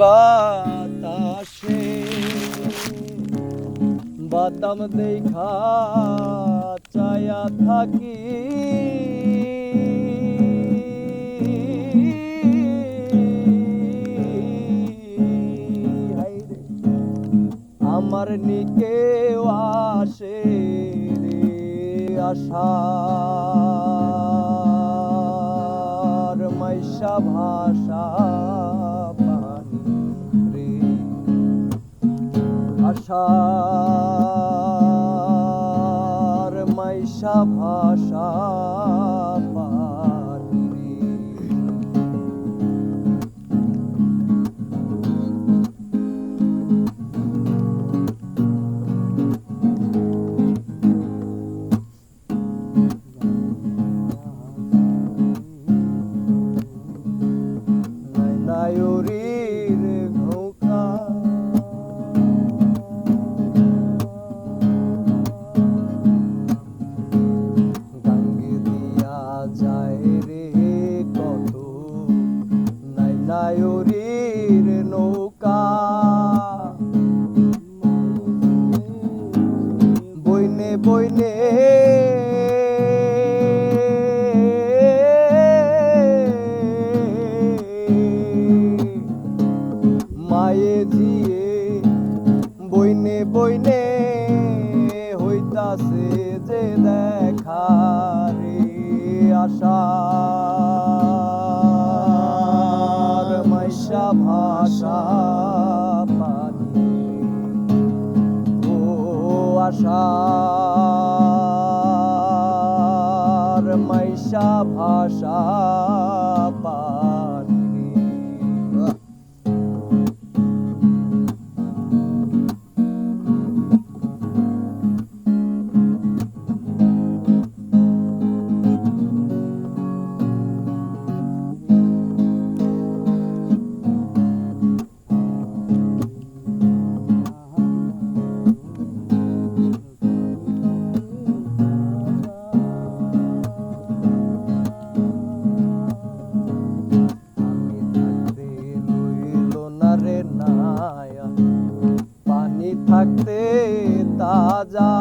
বাতাসে বাদাম দেখা চায়া থাকি। আমার নিকে আসে রে আশার মাইশা ভাষা আশার মাইশা ভাষা বইনে মায়ে জিয়ে বইনে বইনে হইতাছে যে দেখা রে আশার ভাষা পানি আশার মাইশা ভাষা পানি থাকতে তাজা